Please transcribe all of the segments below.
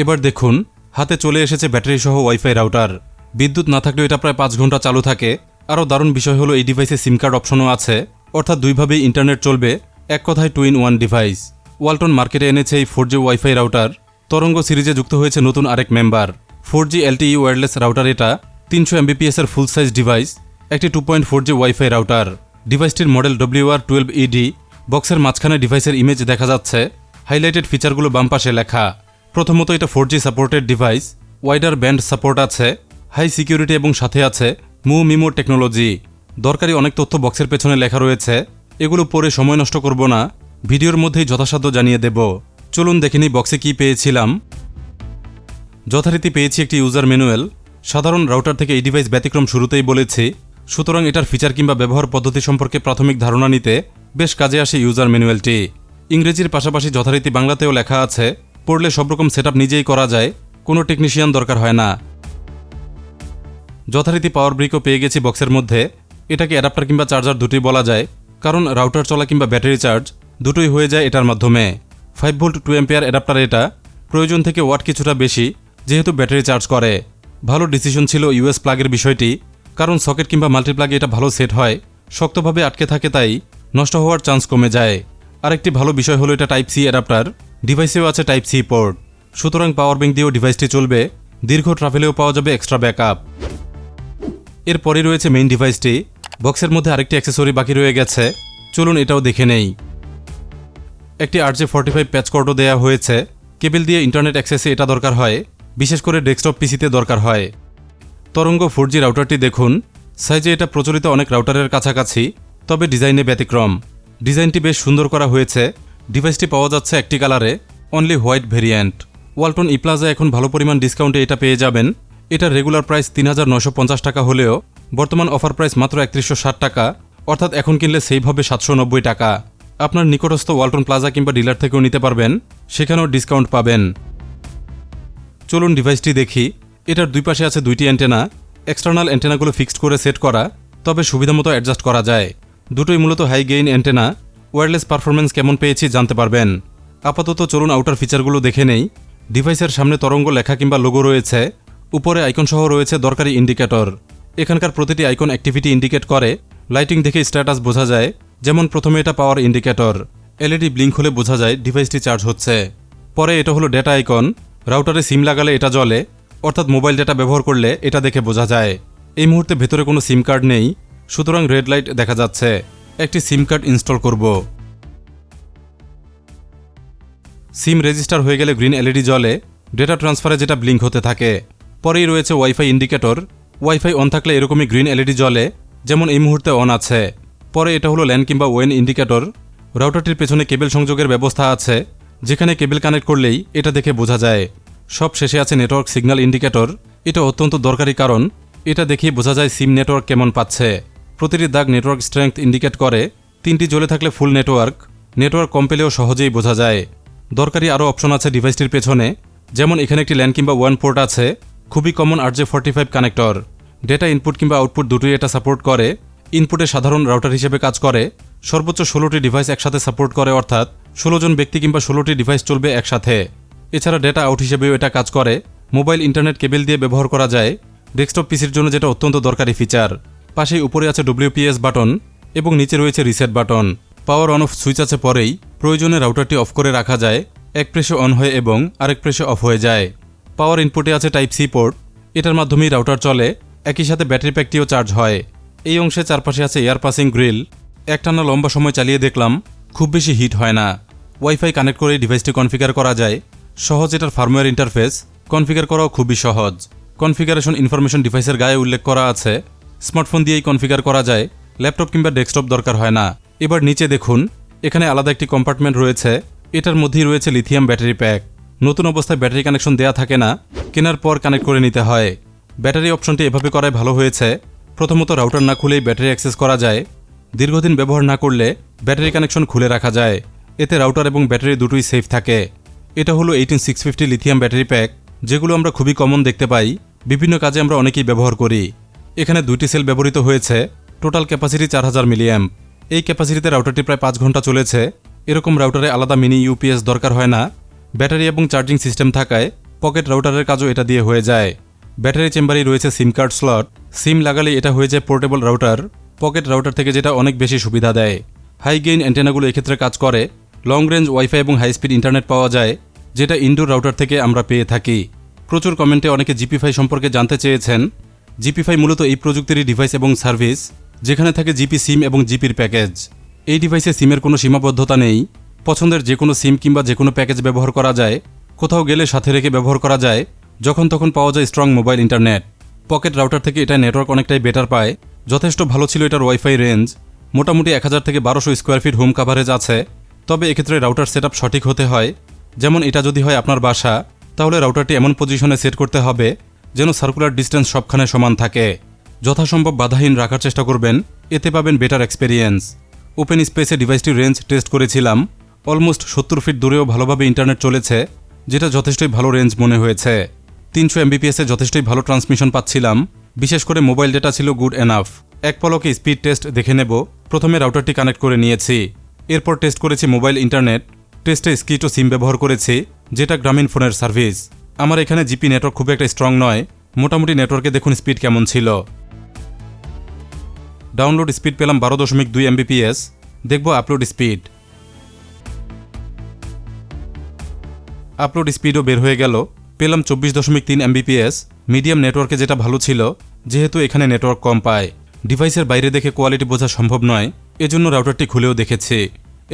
এবার দেখুন, হাতে চলে এসেছে ব্যাটারি সহ ওয়াইফাই রাউটার। বিদ্যুৎ না থাকলেও এটা প্রায় পাঁচ ঘণ্টা চালু থাকে। আরও দারুণ বিষয় হলো, এই ডিভাইসে সিম কার্ড অপশনও আছে। অর্থাৎ দুইভাবেই ইন্টারনেট চলবে, এক কথায় two in one device Walton মার্কেটে এনেছে এই ফোর জি ওয়াইফাই রাউটার। তরঙ্গ সিরিজে যুক্ত হয়েছে নতুন আরেক member four G LTE wireless router এটা, তিনশো এমবিপিএস এর ফুল সাইজ ডিভাইস একটি two point four G wifi router. ডিভাইসটির model W R twelve ED বক্সের মাঝখানে ডিভাইসের ইমেজ দেখা যাচ্ছে। হাইলাইটেড ফিচারগুলো বাম পাশে লেখা। প্রথমত এটা four G supported device wider band support আছে হাই সিকিউরিটি এবং সাথে আছে মু মিমো টেকনোলজি দরকারি অনেক তথ্য বক্সের পেছনে লেখা রয়েছে, এগুলো পরে সময় নষ্ট করব না, ভিডিওর মধ্যেই যথাসাধ্য জানিয়ে দেব। চলুন দেখে নিই বক্সে কি পেয়েছিলাম। যথারীতি পেয়েছি একটি ইউজার ম্যানুয়াল সাধারণ রাউটার থেকে এই ডিভাইস ব্যতিক্রম শুরুতেই বলেছি, সুতরাং এটার ফিচার কিংবা ব্যবহার পদ্ধতি সম্পর্কে প্রাথমিক ধারণা নিতে বেশ কাজে আসে ইউজার ম্যানুয়ালটি ইংরেজির পাশাপাশি যথারীতি বাংলাতেও লেখা আছে পড়লে সব রকম সেট নিজেই করা যায়, কোনো টেকনিশিয়ান দরকার হয় না। যথারীতি পাওয়ার ব্রিকও পেয়ে গেছি বক্সের মধ্যে। এটাকে অ্যাডাপ্টার কিংবা চার্জার দুটোই বলা যায়, কারণ রাউটার চলা কিংবা ব্যাটারি চার্জ দুটোই হয়ে যায় এটার মাধ্যমে। Five volt two ampere adapter এটা, প্রয়োজন থেকে ওয়াট কিছুটা বেশি, যেহেতু ব্যাটারি চার্জ করে। ভালো ডিসিশন ছিল ইউএস প্লাগের বিষয়টি, কারণ সকেট কিংবা মাল্টিপ্লাগে এটা ভালো সেট হয়, শক্তভাবে আটকে থাকে তাই নষ্ট হওয়ার চান্স কমে যায়। আরেকটি ভালো বিষয় হলো এটা টাইপ সি অ্যাডাপ্টার ডিভাইসেও আছে টাইপ সি পোর্ট সুতরাং পাওয়ার ব্যাংক দিয়েও ডিভাইসটি চলবে। দীর্ঘ ট্রাভেলেও পাওয়া যাবে এক্সট্রা ব্যাকআপ এরপরে রয়েছে মেইন ডিভাইসটি বক্সের মধ্যে আরেকটি অ্যাক্সেসরি বাকি রয়ে গেছে। চলুন এটাও দেখে নেই। একটি R J forty five patch কর্ডও দেওয়া হয়েছে। কেবল দিয়ে ইন্টারনেট অ্যাক্সেসে এটা দরকার হয়। বিশেষ করে ডেস্কটপ পিসিতে দরকার হয়। তরঙ্গ ফোর জি রাউটারটি দেখুন। সাইজে এটা প্রচলিত অনেক রাউটারের কাছাকাছি, তবে ডিজাইনে ব্যতিক্রম। ডিজাইনটি বেশ সুন্দর করা হয়েছে। ডিভাইসটি পাওয়া যাচ্ছে একটি কালারে only white variant Walton ePlaza এখন ভালো পরিমাণ ডিসকাউন্টে এটা পেয়ে যাবেন। এটার রেগুলার প্রাইস তিন টাকা হলেও, বর্তমান অফার প্রাইস মাত্র একত্রিশশো টাকা, অর্থাৎ এখন কিনলে সেভ হবে সাতশো টাকা। আপনার নিকটস্থ ওয়ালটন প্লাজা কিংবা ডিলার থেকেও নিতে পারবেন, সেখানেও ডিসকাউন্ট পাবেন। চলুন ডিভাইসটি দেখি। এটার দুই পাশে আছে দুইটি অ্যান্টেনা এক্সটার্নাল অ্যান্টেনাগুলো ফিক্সড করে সেট করা, তবে সুবিধামতো অ্যাডজাস্ট করা যায়। দুটোই মূলত high gain antenna wireless performance কেমন পেয়েছি জানতে পারবেন। আপাতত চলুন আউটার ফিচারগুলো দেখে নেই। ডিভাইসের সামনে তরঙ্গ লেখা কিংবা লোগো রয়েছে। উপরে আইকন সহ রয়েছে দরকারি ইন্ডিকেটর এখানকার প্রতিটি আইকন অ্যাক্টিভিটি ইন্ডিকেট করে। লাইটিং দেখে স্ট্যাটাস বোঝা যায়। যেমন প্রথমে এটা পাওয়ার ইন্ডিকেটর এলইডি ব্লিঙ্ক হলে বোঝা যায় ডিভাইসটি চার্জ হচ্ছে। পরে এটা হলো ডেটা আইকন রাউটারে সিম লাগালে এটা জ্বলে। অর্থাৎ মোবাইল ডেটা ব্যবহার করলে এটা দেখে বোঝা যায়। এই মুহূর্তে ভেতরে কোনো সিম কার্ড নেই। সুতরাং রেড লাইট দেখা যাচ্ছে। একটি সিম কার্ড ইনস্টল করব। সিম রেজিস্টার হয়ে গেলে গ্রিন এলইডি জ্বলে, ডেটা ট্রান্সফারে যেটা ব্লিঙ্ক হতে থাকে। পরেই রয়েছে ওয়াইফাই ইন্ডিকেটর। ওয়াইফাই অন থাকলে এরকমই গ্রিন এলইডি জ্বলে, যেমন এই মুহূর্তে অন আছে। পরে এটা হলো ল্যান কিংবা ওয়েন ইন্ডিকেটর। রাউটারটির পেছনে কেবল সংযোগের ব্যবস্থা আছে। যেখানে কেবল কানেক্ট করলেই এটা দেখে বোঝা যায়। সব শেষে আছে নেটওয়ার্ক সিগন্যাল ইন্ডিকেটর। এটা অত্যন্ত দরকারি কারণ, এটা দেখেই বোঝা যায় সিম নেটওয়ার্ক কেমন পাচ্ছে। প্রতিটি দাগ নেটওয়ার্ক স্ট্রেংথ ইন্ডিকেট করে, তিনটি জ্বলে থাকলে ফুল নেটওয়ার্ক নেটওয়ার্ক কম পেলেও সহজেই বোঝা যায়। দরকারি আরও অপশন আছে ডিভাইসটির পেছনে, যেমন এখানে একটি ল্যান্ড কিংবা ওয়ান পোর্ট আছে, খুবই common R J forty five connector data input কিংবা আউটপুট দুটোই এটা সাপোর্ট করে ইনপুটে সাধারণ রাউটার হিসেবে কাজ করে, সর্বোচ্চ ষোলোটি ডিভাইস একসাথে সাপোর্ট করে অর্থাৎ ষোলো জন ব্যক্তি কিংবা ষোলোটি ডিভাইস চলবে একসাথে। এছাড়া ডেটা আউট হিসেবেও এটা কাজ করে মোবাইল ইন্টারনেট কেবল দিয়ে ব্যবহার করা যায় ডেস্কটপ পিসির জন্য যেটা অত্যন্ত দরকারি ফিচার পাশেই উপরে আছে ডব্লিউপিএস বাটন এবং নিচে রয়েছে reset button. Power on off switch আছে পরেই, প্রয়োজনে রাউটারটি অফ করে রাখা যায়, এক প্রেসে অন হয়ে এবং আরেক প্রেসে অফ হয়ে যায়। পাওয়ার ইনপুটে আছে টাইপ সি পোর্ট, এটার মাধ্যমেই রাউটার চলে, একই সাথে ব্যাটারি প্যাকটিও চার্জ হয়। এই অংশে চারপাশে আছে এয়ার পাসিং গ্রিল, একটানা লম্বা সময় চালিয়ে দেখলাম, খুব বেশি হিট হয় না। ওয়াইফাই কানেক্ট করে ডিভাইসটি কনফিগার করা যায়, সহজ এটার ফার্মওয়্যার ইন্টারফেস, কনফিগার করাও খুবই সহজ। কনফিগারেশন ইনফরমেশন ডিভাইসের গায়ে উল্লেখ করা আছে স্মার্টফোন দিয়েই কনফিগার করা যায়, ল্যাপটপ কিংবা ডেস্কটপ দরকার হয় না। এবার নিচে দেখুন, এখানে আলাদা একটি কম্পার্টমেন্ট রয়েছে, এটার মধ্যেই রয়েছে লিথিয়াম ব্যাটারি প্যাক। নতুন অবস্থায় ব্যাটারি কানেকশন দেয়া থাকে না, কেনার পর কানেক্ট করে নিতে হয়। ব্যাটারি অপশনটি এভাবে করায় ভালো হয়েছে, প্রথমত রাউটার না খুলেই ব্যাটারি অ্যাক্সেস করা যায়। দীর্ঘদিন ব্যবহার না করলে ব্যাটারি কানেকশন খুলে রাখা যায়, এতে রাউটার এবং ব্যাটারি দুটোই সেফ থাকে। এটা হলো eighteen six fifty lithium battery pack, যেগুলো আমরা খুবই কমন দেখতে পাই। বিভিন্ন কাজে আমরা অনেকেই ব্যবহার করি। এখানে দুইটি সেল ব্যবহৃত হয়েছে। টোটাল ক্যাপাসিটি চার হাজার মিলিয়াম এই ক্যাপাসিটিতে রাউটারটি প্রায় পাঁচ ঘণ্টা চলেছে। এরকম রাউটারে আলাদা মিনি ইউপিএস দরকার হয় না। ব্যাটারি এবং চার্জিং সিস্টেম থাকায় পকেট রাউটারের কাজও এটা দিয়ে হয়ে যায়। ব্যাটারি চেম্বারেই রয়েছে সিম কার্ড স্লট সিম লাগালে এটা হয়ে যায় পোর্টেবল রাউটার পকেট রাউটার থেকে যেটা অনেক বেশি সুবিধা দেয়। হাই গেইন অ্যান্টেনাগুলো এক্ষেত্রে কাজ করে। লং রেঞ্জ ওয়াইফাই এবং হাই স্পিড ইন্টারনেট পাওয়া যায়, যেটা ইনডোর রাউটার থেকে আমরা পেয়ে থাকি। প্রচুর কমেন্টে অনেকে জিপিফাই সম্পর্কে জানতে চেয়েছেন। জিপিফাই মূলত এই প্রযুক্তির ডিভাইস এবং সার্ভিস যেখানে থাকে জিপি সিম এবং জিপির প্যাকেজ এই ডিভাইসে সিমের কোনো সীমাবদ্ধতা নেই। পছন্দের যে কোনো সিম কিংবা যে কোনো প্যাকেজ ব্যবহার করা যায়। কোথাও গেলে সাথে রেখে ব্যবহার করা যায়। যখন তখন পাওয়া যায় strong mobile internet pocket router থেকে এটা নেটওয়ার্ক অনেকটাই বেটার পায়। যথেষ্ট ভালো ছিল এটার ওয়াইফাই রেঞ্জ মোটামুটি এক হাজার থেকে বারোশো স্কোয়ার ফিট হোম কাভারেজ আছে। তবে এক্ষেত্রে রাউটার সেট সঠিক হতে হয়। যেমন এটা যদি হয় আপনার বাসা, তাহলে রাউটারটি এমন পজিশনে সেট করতে হবে যেন সার্কুলার ডিস্টেন্স সবখানে সমান থাকে। যথাসম্ভব বাধাহীন রাখার চেষ্টা করবেন, এতে পাবেন বেটার এক্সপেরিয়েন্স ওপেন স্পেসে ডিভাইসটির রেঞ্জ টেস্ট করেছিলাম অলমোস্ট সত্তর ফিট দূরেও ভালোভাবে ইন্টারনেট চলেছে, যেটা যথেষ্টই ভালো রেঞ্জ মনে হয়েছে। তিনশো এমবিপিএসে যথেষ্টই ভালো ট্রান্সমিশন পাচ্ছিলাম, বিশেষ করে মোবাইল ডেটা ছিল গুড এনাফ এক পলকে স্পিড টেস্ট দেখে নেব, প্রথমে রাউটারটি কানেক্ট করে নিয়েছি। এরপর টেস্ট করেছি মোবাইল ইন্টারনেট টেস্টে স্কিটো সিম ব্যবহার করেছি, যেটা গ্রামীণ ফোনের সার্ভিস আমার এখানে জিপি নেটওয়ার্ক খুব একটা স্ট্রং নয়। মোটামুটি নেটওয়ার্কে দেখুন স্পিড কেমন ছিল। ডাউনলোড স্পিড পেলাম বারো দশমিক দুই এমবিপিএস দেখব আপলোড স্পিড আপলোড স্পিডও বের হয়ে গেল। পেলাম চব্বিশ দশমিক তিন এমবিপিএস মিডিয়াম নেটওয়ার্কে যেটা ভালো ছিল, যেহেতু এখানে নেটওয়ার্ক কম পায়। ডিভাইসের বাইরে দেখে কোয়ালিটি বোঝা সম্ভব নয়, এজন্য রাউটারটি খুলেও দেখেছি।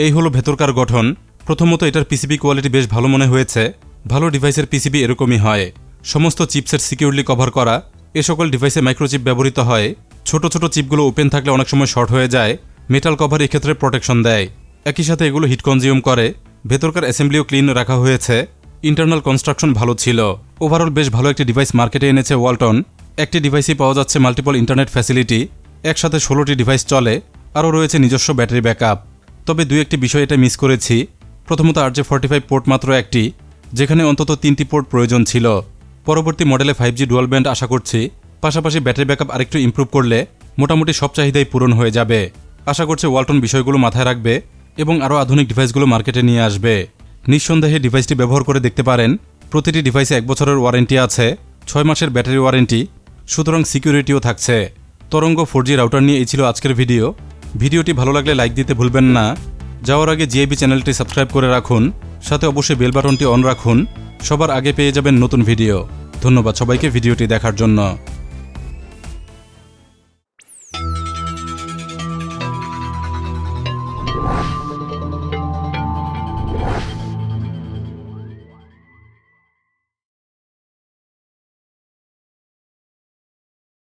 এই হলো ভেতরকার গঠন। প্রথমত এটার পিসিবি কোয়ালিটি বেশ ভালো মনে হয়েছে। ভালো ডিভাইসের পিসিবি এরকমই হয়। সমস্ত চিপসের সিকিউরলি কভার করা, এ সকল ডিভাইসে মাইক্রোচিপ ব্যবহৃত হয়। ছোট ছোট চিপগুলো ওপেন থাকলে অনেক সময় শর্ট হয়ে যায়, মেটাল কভার এক্ষেত্রে প্রোটেকশন দেয়। একই সাথে এগুলো হিট কনজিউম করে, ভেতরকার অ্যাসেম্বলিও ক্লিন রাখা হয়েছে। ইন্টারনাল কনস্ট্রাকশন ভালো ছিল। ওভারঅল বেশ ভালো একটি ডিভাইস মার্কেটে এনেছে ওয়ালটন। একটি ডিভাইসেই পাওয়া যাচ্ছে মাল্টিপল ইন্টারনেট ফ্যাসিলিটি। একসাথে ষোলোটি ডিভাইস চলে, আরও রয়েছে নিজস্ব ব্যাটারি ব্যাকআপ। তবে দুই একটি বিষয় এটা মিস করেছি। প্রথমত R J forty five port মাত্র একটি। যেখানে অন্তত তিনটি পোর্ট প্রয়োজন ছিল। পরবর্তী মডেলে ফাইভ জি ডুয়াল ব্যান্ড আশা করছি, পাশাপাশি ব্যাটারি ব্যাকআপ আরেকটু ইমপ্রুভ করলে মোটামুটি সব চাহিদাই পূরণ হয়ে যাবে। আশা করছি ওয়ালটন বিষয়গুলো মাথায় রাখবে এবং আরও আধুনিক ডিভাইসগুলো মার্কেটে নিয়ে আসবে। নিঃসন্দেহে ডিভাইসটি ব্যবহার করে দেখতে পারেন, প্রতিটি ডিভাইসে এক বছরের ওয়ারেন্টি আছে, ছয় মাসের ব্যাটারি ওয়ারেন্টি সুতরাং সিকিউরিটিও থাকছে। তরঙ্গ ফোর রাউটার নিয়ে এই ছিল আজকের ভিডিও ভিডিওটি ভালো লাগলে লাইক দিতে ভুলবেন না। যাওয়ার আগে জিআইবি চ্যানেলটি সাবস্ক্রাইব করে রাখুন। সাথে অবশ্যই বেল বাটনটি অন রাখুন। সবার আগে পেয়ে যাবেন নতুন ভিডিও। ধন্যবাদ সবাইকে ভিডিওটি দেখার জন্য।